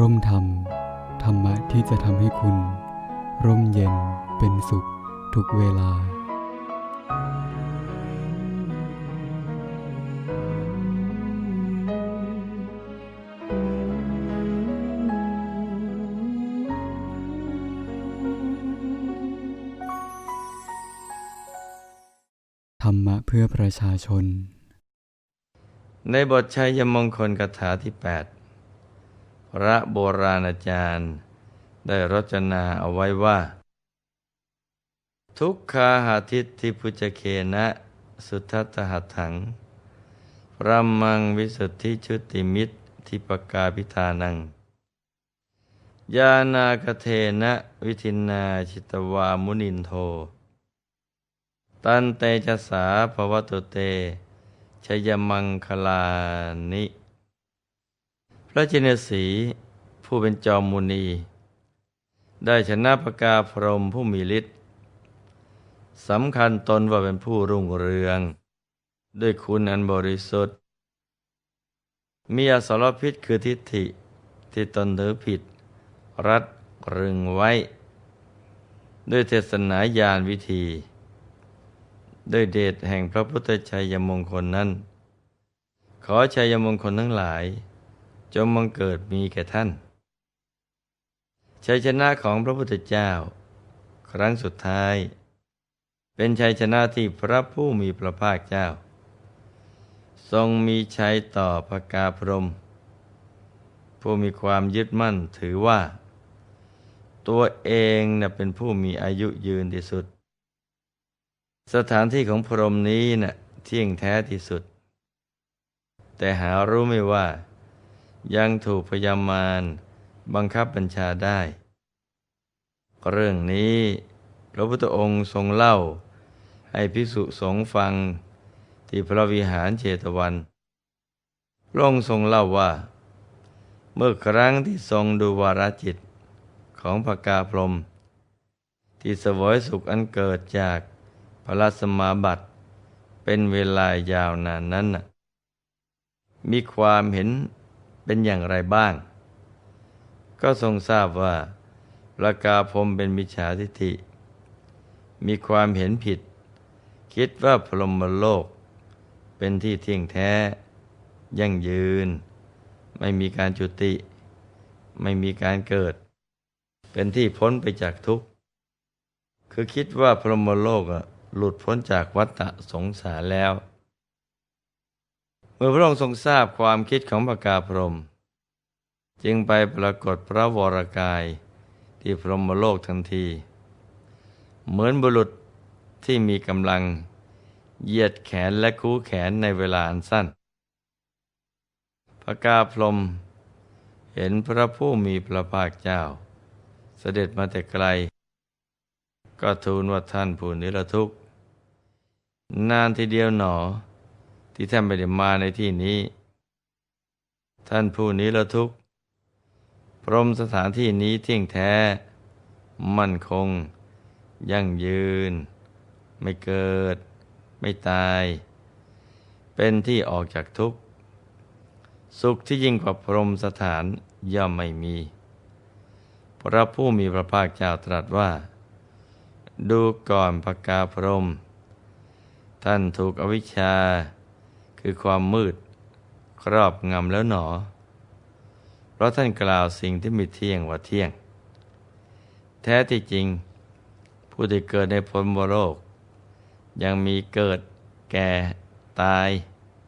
ร่มธรรม ธรรมะที่จะทำให้คุณ ร่มเย็นเป็นสุขทุกเวลา ธรรมะเพื่อประชาชน ในบทชัยมงคลคาถาที่ 8 พระโบราณอาจารย์ ได้รจนาเอาไว้ว่า ทุกขาหาทิตทิพุจเคนะ สุทัตหัตถังพระมังวิสุทธิชุติมิตรทิปกาพิธานัง ยานากเทนะวิทินาชิตวามุนินโท ตันเตจสาภวตุเตชยมังคลานิ พระจินสีผู้เป็นจอมมุนี ได้ชนะพกาพรมผู้มีฤทธิ์สำคัญตนว่าเป็นผู้รุ่งเรือง ด้วยคุณอันบริสุทธิ์ มีอสรพิษคือทิฏฐิที่ตนถือผิด รัดรึงไว้ ด้วยเทศนาญาณวิธี ด้วยเดชแห่งพระพุทธชัยมงคลนั้น ขอชัยมงคลทั้งหลาย จงมังเกิดมีแก่ท่าน ชัยชนะของพระพุทธเจ้า ครั้งสุดท้าย เป็นชัยชนะที่พระผู้มีพระภาคเจ้า ทรงมีชัยต่อพระกาพรม ผู้มีความยึดมั่นถือว่า ตัวเองน่ะเป็นผู้มีอายุยืนที่สุด สถานที่ของพรมนี้น่ะเที่ยงแท้ที่สุด แต่หารู้ไม่ว่า ยังถูกพยามารบังคับบัญชาได้ เรื่องนี้พระพุทธองค์ทรงเล่า ให้ภิกษุสงฆ์ฟังที่พระวิหารเจตวันพระองค์ทรงเล่าว่า เมื่อครั้งที่ทรงดูวารจิตของพระกาพรม ที่สวยสุขอันเกิดจากพระสมาบัติเป็นเวลายาวนานนั้น มีความเห็น เป็นอย่างไรบ้าง ก็ทรงทราบว่าพระกาพรมเป็นมิจฉาทิฏฐิ มีความเห็นผิด คิดว่าพรหมโลก เป็นที่เที่ยงแท้ ยั่งยืน ไม่มีการจุติ ไม่มีการเกิด เป็นที่พ้นไปจากทุกข์ คือคิดว่าพรหมโลกหลุดพ้นจากวัฏสงสารแล้ว มื่อพระองค์ทรงทราบความคิดของพระกาพรหมจึงไปปรากฏพระวรกายที่พรหมโลกทันที เหมือนบุรุษที่มีกำลังเหยียดแขนและคู้แขนในเวลาอันสั้นพระกาพรหมเห็นพระผู้มีพระภาคเจ้า เสด็จมาแต่ไกล ก็ทูลว่าท่านผู้นิรทุกข์ นานทีเดียวหนอ ที่ท่านไม่ได้มาในที่นี้ ท่านผู้นิรทุกพรหมสถานที่นี้เที่ยงแท้ มั่นคง ยั่งยืน ไม่เกิด ไม่ตาย เป็นที่ออกจากทุกข์ สุขที่ยิ่งกว่าพรหมสถานย่อมไม่มี พระผู้มีพระภาคเจ้าตรัสว่า ดูก่อนพกาพรหมท่านถูกอวิชชา คือความมืด ครอบงำแล้วหนอ เพราะท่านกล่าวสิ่งที่มีเที่ยงว่าเที่ยง แท้ที่จริง ผู้ที่เกิดในพรมโลก ยังมีเกิดแก่ตาย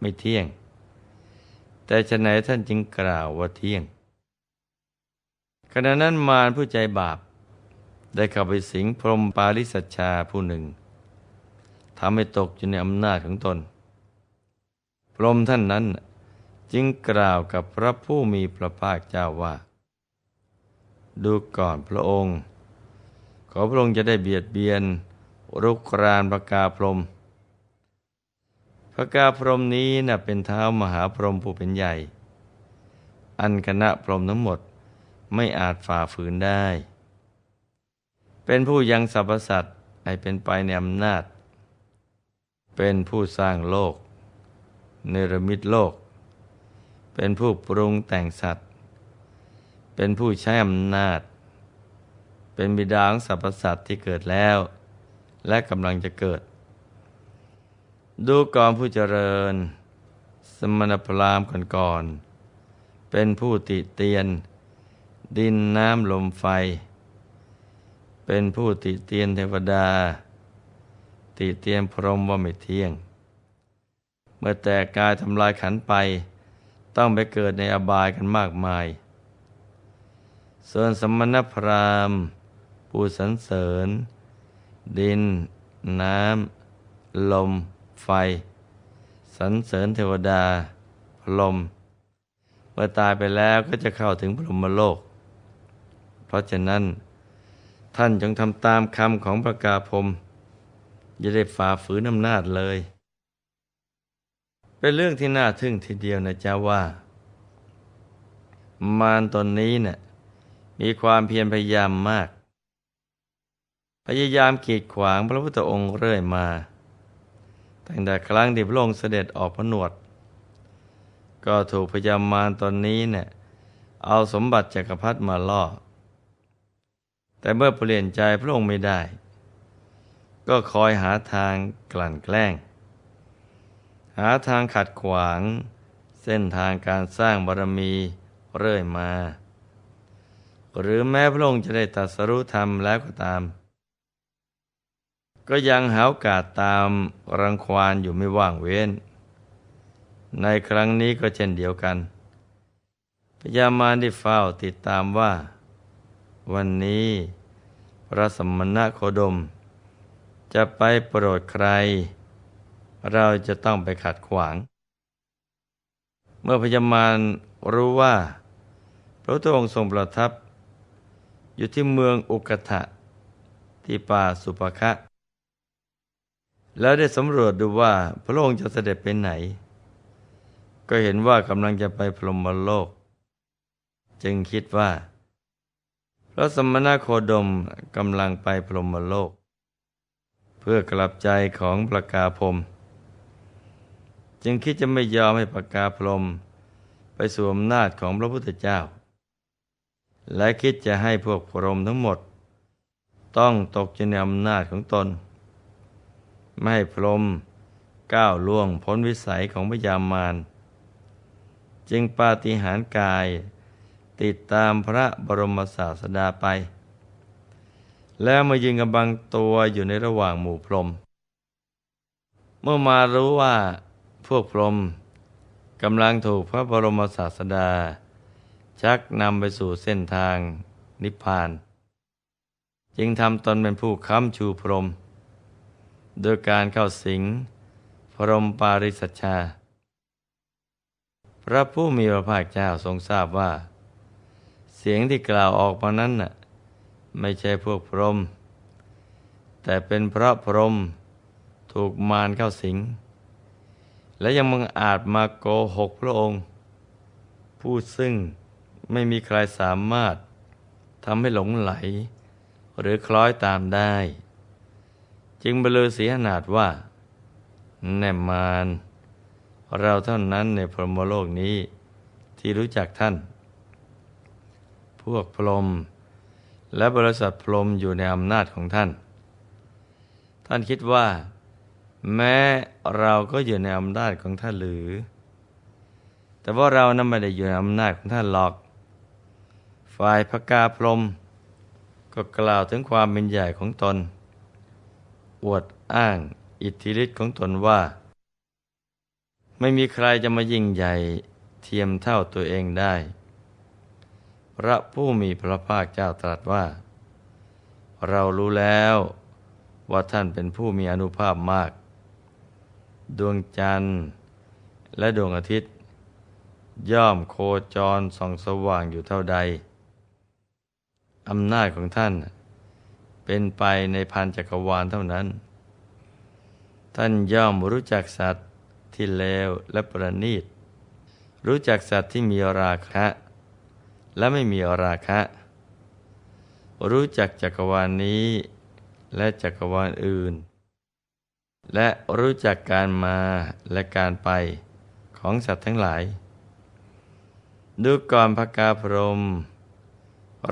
ไม่เที่ยง แต่ฉะไหนท่านจึงกล่าวว่าเที่ยงขณะนั้นมารผู้ใจบาป ได้เข้าไปสิงพรมปาริสัชชาผู้หนึ่งทำให้ตกอยู่ในอำนาจของตน พรหมท่านนั้น จึงกล่าวกับพระผู้มีพระภาคเจ้าว่า ดูก่อนพระองค์ ขอพระองค์จะได้เบียดเบียน รุกรานพระกาพรหมพระกาพรหมนี้นะ่ะเป็นเท้ามหาพรหมผู้เป็นใหญ่ อันคณะพรหมทั้งหมดไม่อาจฝ่าฝืนได้ เป็นผู้ยังสรรพสัตว์ให้เป็นไปในอำนาจ เป็นผู้สร้างโลก เนรมิตโลก เป็นผู้ปรุงแต่งสัตว์ เป็นผู้ใช้อำนาจ เป็นบิดาของสรรพสัตว์ที่เกิดแล้ว และกำลังจะเกิด ดูก่อนผู้เจริญ สมณพราหมณ์ก่อนๆเป็นผู้ติเตียน ดินน้ำลมไฟ เป็นผู้ติเตียนเทวดา ติเตียนพรหมว่าไม่เที่ยง เมื่อแตกกายทำลายขันไป ต้องไปเกิดในอบายกันมากมาย ส่วนสมณพราหมณ์ผู้สรรเสริญ ดิน น้ำ ลม ไฟสรรเสริญเทวดาพรหมเมื่อตายไปแล้วก็จะเข้าถึงพรหมโลก เพราะฉะนั้น ท่านจงทำตามคำของพระกาพรมอย่าได้ฝ่าฝืนอำนาจเลย เป็นเรื่องที่น่าทึ่งทีเดียวนะจ๊ะว่า มารตนนี้เนะ่ยมีความเพียรพยายามมาก พยายามกีดขวางพระพุทธองค์เรื่อยมาตั้งแต่ครั้งที่พระองค์เสด็จออกพนวด ก็ถูกพยามารตนนี้เนี่ยเอาสมบัติจักรพรรดิมาล่อ แต่เมื่อเปลี่ยนใจพระองค์ไม่ได้ ก็คอยหาทางกลั่นแกล้ง หาทางขัดขวาง เส้นทางการสร้างบารมีเรื่อยมา หรือแม้พระองค์จะได้ตรัสรู้ธรรมแล้วก็ตาม ก็ยังหาโอกาสตามรังควานอยู่ไม่ว่างเว้น ในครั้งนี้ก็เช่นเดียวกัน พญามารได้เฝ้าติดตามว่า วันนี้พระสมณะโคดม จะไปโปรดใคร เราจะต้องไปขัดขวาง เมื่อพญามารรู้ว่า พระพุทธองค์ทรงประทับ อยู่ที่เมืองอุกทะที่ป่าสุปคะ แล้วได้สำรวจดูว่าพระองค์จะเสด็จไปไหน ก็เห็นว่ากำลังจะไปพรหมโลก จึงคิดว่า พระสมณโคดมกำลังไปพรหมโลก เพื่อกลับใจของประกาพรม จึงคิดจะไม่ยอมให้ประกาพรมไปสวมนาจของพระพุทธเจ้า และคิดจะให้พวกพรมทั้งหมด ต้องตกอยู่ในอำนาจของตน ไม่ให้พรมก้าวล่วงพ้นวิสัยของพยามารจึงปาฏิหาริย์กายติดตามพระบรมศาสดาไป แล้วมายืนกำบังตัวอยู่ในระหว่างหมู่พรม เมื่อมารู้ว่า พวกพรหมกำลังถูกพระบรมศาสดา ชักนำไปสู่เส้นทางนิพพาน จึงทำตนเป็นผู้ค้ำชูพรหมโดยการเข้าสิงพรหมปาริสัชชา พระผู้มีพระภาคเจ้าทรงทราบว่า เสียงที่กล่าวออกมานั้นน่ะไม่ใช่พวกพรหมแต่เป็นพระพรหมถูกมารเข้าสิง และยังมังอาจมาโกหกพระองค์ ผู้ซึ่งไม่มีใครสามารถทำให้หลงไหล หรือคล้อยตามได้ จึงบรรลือสีหนาดว่า แน่มารเราเท่านั้นในพรหมโลกนี้ที่รู้จักท่าน พวกพรหมและบริษัทพรหมอยู่ในอำนาจของท่าน ท่านคิดว่า แม้เราก็อยู่ในอำนาจของท่านหรือ แต่ว่าเรานั้นไม่ได้อยู่ในอำนาจของท่านหรอก ฝ่ายพระกาพรม ก็กล่าวถึงความเป็นใหญ่ของตน อวดอ้างอิทธิฤทธิ์ของตนว่า ไม่มีใครจะมายิ่งใหญ่เทียมเท่าตัวเองได้ พระผู้มีพระภาคเจ้าตรัสว่า เรารู้แล้วว่าท่านเป็นผู้มีอนุภาพมาก ดวงจันทร์ และดวงอาทิตย์ ย่อมโคจรส่องสว่างอยู่เท่าใดอำนาจของท่าน เป็นไปในพันจักรวาลเท่านั้น ท่านย่อมรู้จักสัตว์ที่เลวและประณีต รู้จักสัตว์ที่มีราคะ และไม่มีราคะ รู้จักจักรวาลนนี้ และจักรวาลอื่น และรู้จักการมาและการไปของสัตว์ทั้งหลาย ดูก่อนพระกาพรม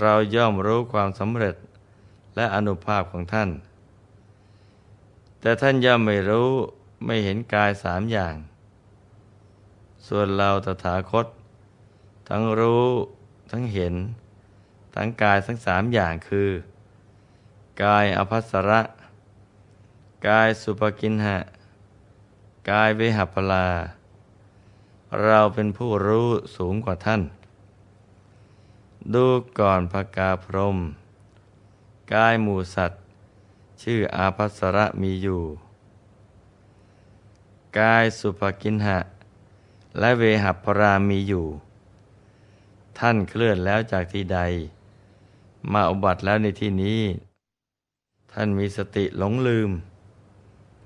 เราย่อมรู้ความสำเร็จและอนุภาพของท่าน แต่ท่านย่อมไม่รู้ไม่เห็นกายสามอย่าง ส่วนเราตถาคต ทั้งรู้ทั้งเห็น ทั้งกายทั้งสามอย่างคือ กายอภัสระ กายสุปกินหะ กายเวหัพลา เราเป็นผู้รู้สูงกว่าท่าน ดูก่อนพกาพรหมกายหมูสัตว์ ชื่ออาภัสระมีอยู่ กายสุภกินหะ และเวหัพรามีอยู่ ท่านเคลื่อนแล้วจากที่ใด มาอุบัติแล้วในที่นี้ ท่านมีสติหลงลืม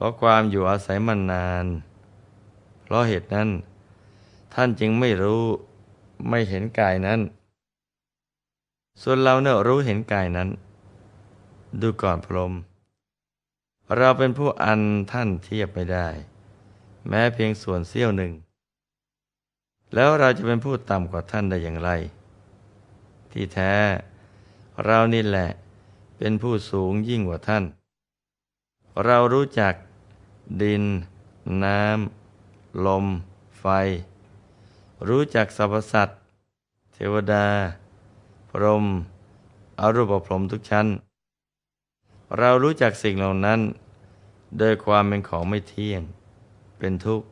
ราะความอยู่อาศัยมันนาน เพราะเหตุนั้น ท่านจึงไม่รู้ไม่เห็นกายนั้น ส่วนเราเนี่ยรู้เห็นกายนั้น ดูก่อนพรม เราเป็นผู้อันท่านเทียบไม่ได้ แม้เพียงส่วนเสี้ยวหนึ่ง แล้วเราจะเป็นผู้ต่ำกว่าท่านได้อย่างไร ที่แท้เรานี่แหละเป็นผู้สูงยิ่งกว่าท่าน เรารู้จัก ดิน น้ำ ลม ไฟ รู้จักสรรพสัตว์ เทวดา พรหมอรูปพรหมทุกชั้น เรารู้จักสิ่งเหล่านั้น โดยความเป็นของไม่เที่ยง เป็นทุกข์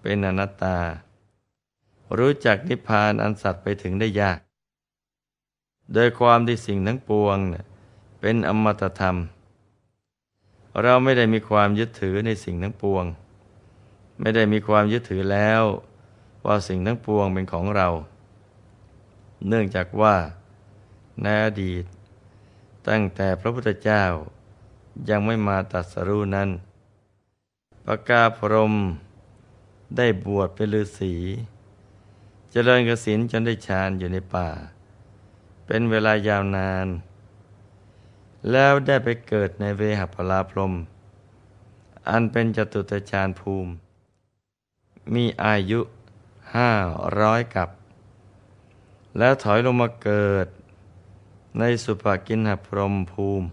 เป็นอนัตตา รู้จักนิพพานอันสัตว์ไปถึงได้ยาก โดยความที่สิ่งทั้งปวง เป็นอมตะธรรม เราไม่ได้มีความยึดถือในสิ่งทั้งปวง ไม่ได้มีความยึดถือแล้ว ว่าสิ่งทั้งปวงเป็นของเรา เนื่องจากว่าในอดีต ตั้งแต่พระพุทธเจ้ายังไม่มาตรัดสรู้นั้นปกาพรมได้บวชเป็นฤาษีเจริญกสินจนได้ฌานอยู่ในป่า เป็นเวลายาวนาน แล้วได้ไปเกิดในเวหพลาพรม อันเป็นจตุตฌานภูมิ มีอายุห้าร้อยกับ แล้วถอยลงมาเกิด ในสุภกินหพรหมภูมิ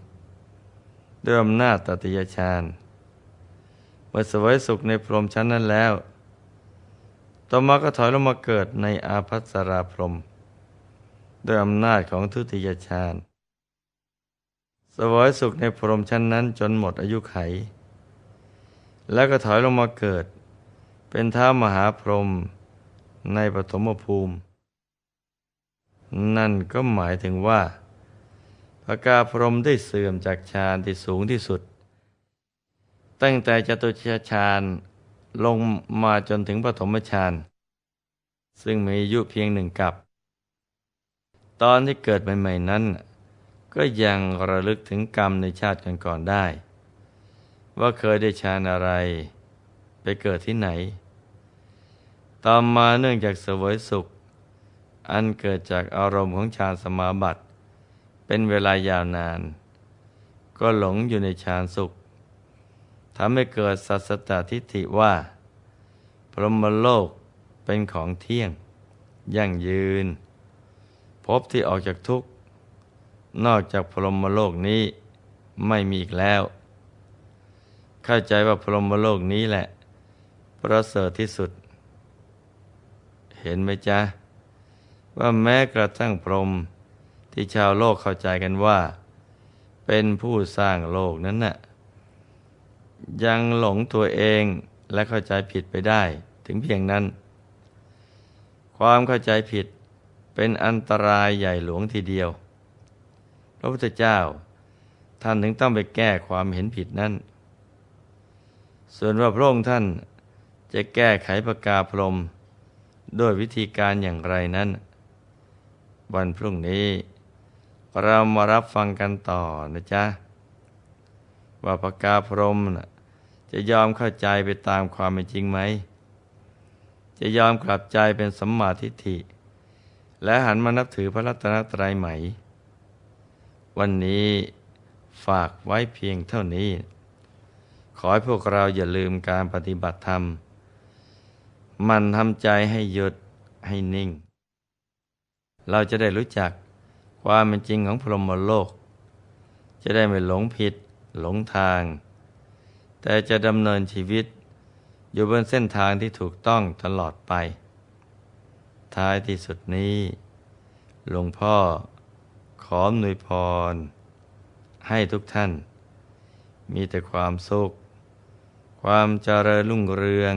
ด้วยอำนาจตติยฌานเมื่อสวยสุขในพรหมชั้นนั้นแล้ว ต่อมาก็ถอยลงมาเกิดในอาภัสราพรหมด้วยอำนาจของทุติยฌาน สวยสุขในพรหมชั้นนั้นจนหมดอายุไข แล้วก็ถอยลงมาเกิด เป็นท้ามหาพรหมในปฐมภูมิ นั่นก็หมายถึงว่าพระกาพรหมได้เสื่อมจากฌานที่สูงที่สุด ตั้งแต่จตุชฌานลงมาจนถึงปฐมฌานซึ่งมีอายุเพียงหนึ่งกับ ตอนที่เกิดใหม่ ๆ นั้น ก็ยังระลึกถึงกรรมในชาติก่อนๆได้ ว่าเคยได้ฌานอะไร ไปเกิดที่ไหน ต่อมาเนื่องจากเสวยสุข อันเกิดจากอารมณ์ของฌานสมาบัติ เป็นเวลายาวนาน ก็หลงอยู่ในฌานสุขทำให้เกิดสัสตทิฏฐิว่า พรหมโลกเป็นของเที่ยง ยั่งยืน พบที่ออกจากทุกข์ นอกจากพรหมโลกนี้ไม่มีอีกแล้ว เข้าใจว่าพรหมโลกนี้แหละ ประเสริฐที่สุด เห็นไหมจ๊ะ ว่าแม้กระทั่งพรหมที่ชาวโลกเข้าใจกันว่า เป็นผู้สร้างโลกนั้นน่ะยังหลงตัวเองและเข้าใจผิดไปได้ ถึงเพียงนั้น ความเข้าใจผิดเป็นอันตรายใหญ่หลวงทีเดียว พระพุทธเจ้า ท่านถึงต้องไปแก้ความเห็นผิดนั้น ส่วนว่าพระองค์ท่านจะแก้ไขประกาพรมด้วยวิธีการอย่างไรนั้น วันพรุ่งนี้ เรามารับฟังกันต่อนะจ๊ะ ว่าประกาพรมนะจะยอมเข้าใจไปตามความเป็นจริงไหม จะยอมกลับใจเป็นสัมมาทิฏฐิ และหันมานับถือพระรัตนตรัยไหม วันนี้ฝากไว้เพียงเท่านี้ ขอให้พวกเราอย่าลืมการปฏิบัติธรรม มันทำใจให้หยุดให้นิ่ง เราจะได้รู้จักความเป็นจริงของพรหมโลก จะได้ไม่หลงผิดหลงทาง แต่จะดำเนินชีวิต อยู่บนเส้นทางที่ถูกต้องตลอดไป ท้ายที่สุดนี้ หลวงพ่อ ขออนวยพร ให้ทุกท่าน มีแต่ความสุข ความเจริญรุ่งเรือง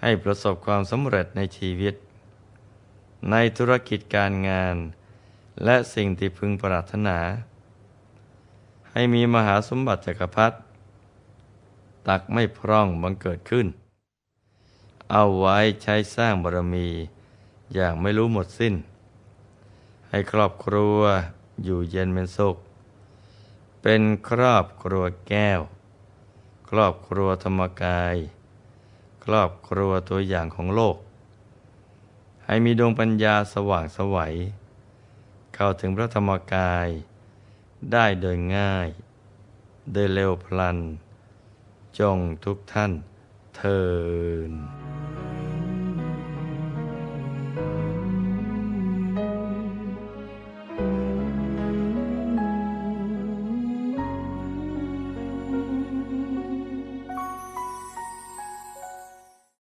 ให้ประสบความสำเร็จในชีวิต ในธุรกิจการงาน และสิ่งที่พึงปรารถนา ให้มีมหาสมบัติจักรพรรดิตักไม่พร่องบังเกิดขึ้น เอาไว้ใช้สร้างบารมี อย่างไม่รู้หมดสิ้น ให้ครอบครัวอยู่เย็นเป็นสุข เป็นครอบครัวแก้ว ครอบครัวธรรมกาย ครอบครัวตัวอย่างของโลก ให้มีดวงปัญญาสว่างสวัย เข้าถึงพระธรรมกาย ได้โดยง่าย โดยเร็วพลัน จงทุกท่านเทิน